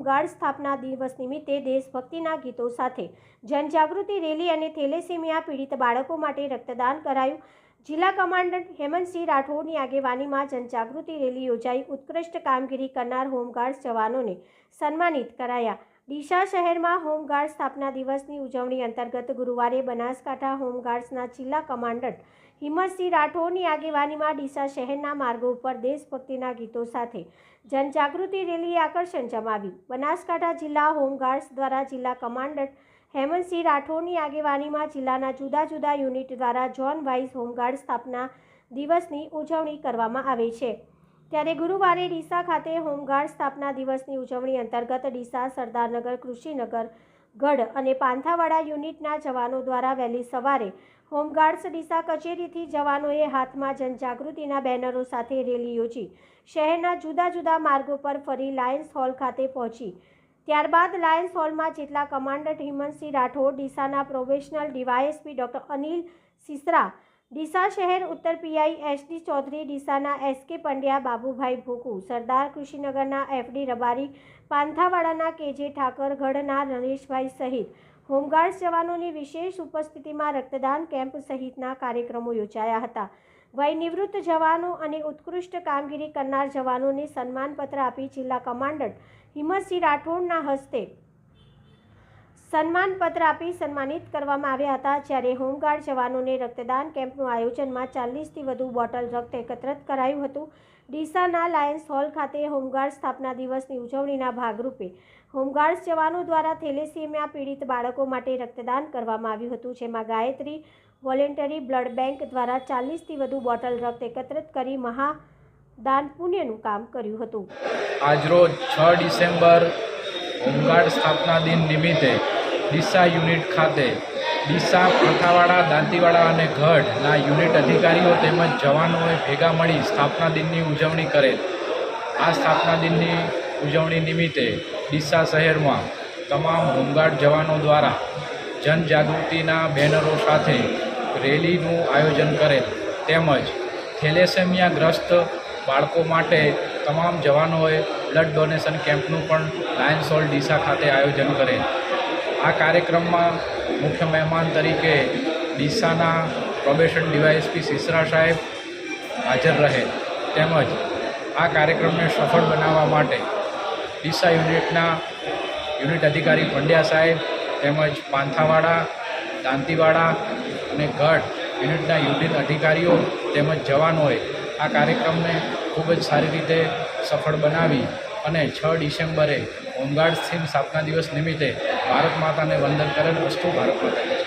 Home guard સ્થાપના દિવસ નિમિત્તે દેશભક્તિના ગીતો સાથે જનજાગૃતિ રેલી અને થેલેસેમિયા પીડિત બાળકો માટે રક્તદાન કરાયું. જિલ્લા કમાન્ડન્ટ હેમંતસિંહ રાઠોડની આગેવાનીમાં જનજાગૃતિ રેલી યોજાઈ. ઉત્કૃષ્ટ કામગીરી કરનાર હોમગાર્ડ જવાનોને સન્માનિત કરાયા. ડીસા શહેરમાં હોમગાર્ડ સ્થાપના દિવસની ઉજવણી અંતર્ગત ગુરુવારે બનાસકાંઠા હોમગાર્ડ્સના જિલ્લા કમાન્ડન્ટ હિંમતસિંહ રાઠોડની આગેવાનીમાં ડીસા શહેરના માર્ગો ઉપર દેશભક્તિના ગીતો સાથે જનજાગૃતિ રેલીએ આકર્ષણ જમાવ્યું. બનાસકાંઠા જિલ્લા હોમગાર્ડ્સ દ્વારા જિલ્લા કમાન્ડન્ટ હેમંતસિંહ રાઠોડની આગેવાનીમાં જિલ્લાના જુદા જુદા યુનિટ દ્વારા ઝોન વાઇઝ હોમગાર્ડ સ્થાપના દિવસની ઉજવણી કરવામાં આવે છે. ત્યારે ગુરુવારે ડીસા ખાતે હોમગાર્ડ સ્થાપના દિવસની ઉજવણી અંતર્ગત ડીસા સરદારનગર કૃષિનગર, ગઢ અને પાંથાવાડા યુનિટના જવાનો દ્વારા વહેલી સવારે હોમગાર્ડ્સ ડીસા કચેરીથી જવાનોએ હાથમાં જનજાગૃતિના બેનરો સાથે રેલી યોજી, શહેરના જુદા જુદા માર્ગો પર ફરી લાયન્સ હોલ ખાતે પહોંચી. ત્યારબાદ લાયન્સ હોલમાં જેટલા commandant Himmatsinh Rathod, ડીસાના professional DYSP doctor Anil Sisara Deesa શહેર ઉત્તર પીઆઈ એસડી ચૌધરી, ડીસાના એસકે પંડ્યા, બાબુભાઈ ભોકુ, સરદાર કૃષિનગરના એફડી રબારી, પાંથાવાડાના કેજે ઠાકર ગઢના નરેશભાઈ સહિત હોમગાર્ડ્સ જવાનોની વિશેષ ઉપસ્થિતિમાં રક્તદાન કેમ્પ સહિતના કાર્યક્રમો યોજાયા હતા. વય નિવૃત્ત જવાનો અને ઉત્કૃષ્ટ કામગીરી કરનાર જવાનોને સન્માનપત્ર આપી જિલ્લા કમાન્ડન્ટ હિંમતસિંહ રાઠોડના હસ્તે સન્માનપત્ર આપી સન્માનિત કરવામાં આવ્યા હતા. જ્યારે હોમગાર્ડ જવાનોને રક્તદાન કેમ્પનું આયોજનમાં ચાલીસથી વધુ બોટલ રક્ત એકત્રિત કરાયું હતું. ડીસાના લાયન્સ હોલ ખાતે હોમગાર્ડ સ્થાપના દિવસની ઉજવણીના ભાગરૂપે હોમગાર્ડ્સ જવાનો દ્વારા થેલેસીમિયા પીડિત બાળકો માટે રક્તદાન કરવામાં આવ્યું હતું, જેમાં ગાયત્રી વોલેન્ટરી બ્લડ બેંક દ્વારા ચાલીસથી વધુ બોટલ રક્ત એકત્રિત કરી મહાદાન પુણ્યનું કામ કર્યું હતું. આજરોજ છ ડિસેમ્બર હોમગાર્ડ સ્થાપના દિન નિમિત્તે ડીસા યુનિટ ખાતે ડીસા પ્રથાવાડા દાંતીવાડા અને ગઢના યુનિટ અધિકારીઓ તેમજ જવાનોએ ભેગા મળી સ્થાપના દિનની ઉજવણી કરેલ. આ સ્થાપના દિનની ઉજવણી નિમિત્તે ડીસા શહેરમાં તમામ હોમગાર્ડ જવાનો દ્વારા જનજાગૃતિના બેનરો સાથે રેલીનું આયોજન કરેલ. તેમજ થેલેસેમિયાગ્રસ્ત બાળકો માટે તમામ જવાનોએ બ્લડ ડોનેશન કેમ્પનું પણ લાયન્સ હોલ ડીસા ખાતે આયોજન કરેલ. આ કાર્યક્રમમાં મુખ્ય મહેમાન તરીકે ડીસાના પ્રોબેશન ડીવાયએસપી સિસરા સાહેબ હાજર રહે. તેમજ આ કાર્યક્રમને સફળ બનાવવા માટે ડીસા યુનિટના યુનિટ અધિકારી પંડ્યા સાહેબ તેમજ પાંથાવાડા, દાંતીવાડા અને ગઢ યુનિટના યુનિટ અધિકારીઓ તેમજ જવાનોએ આ કાર્યક્રમને ખૂબ જ સારી રીતે સફળ બનાવી અને છ ડિસેમ્બરે હોમગાર્ડ થીમ સ્થાપના દિવસ નિમિત્તે ભારત માતાને વંદન કરેલ વસ્તુ ભારત માતા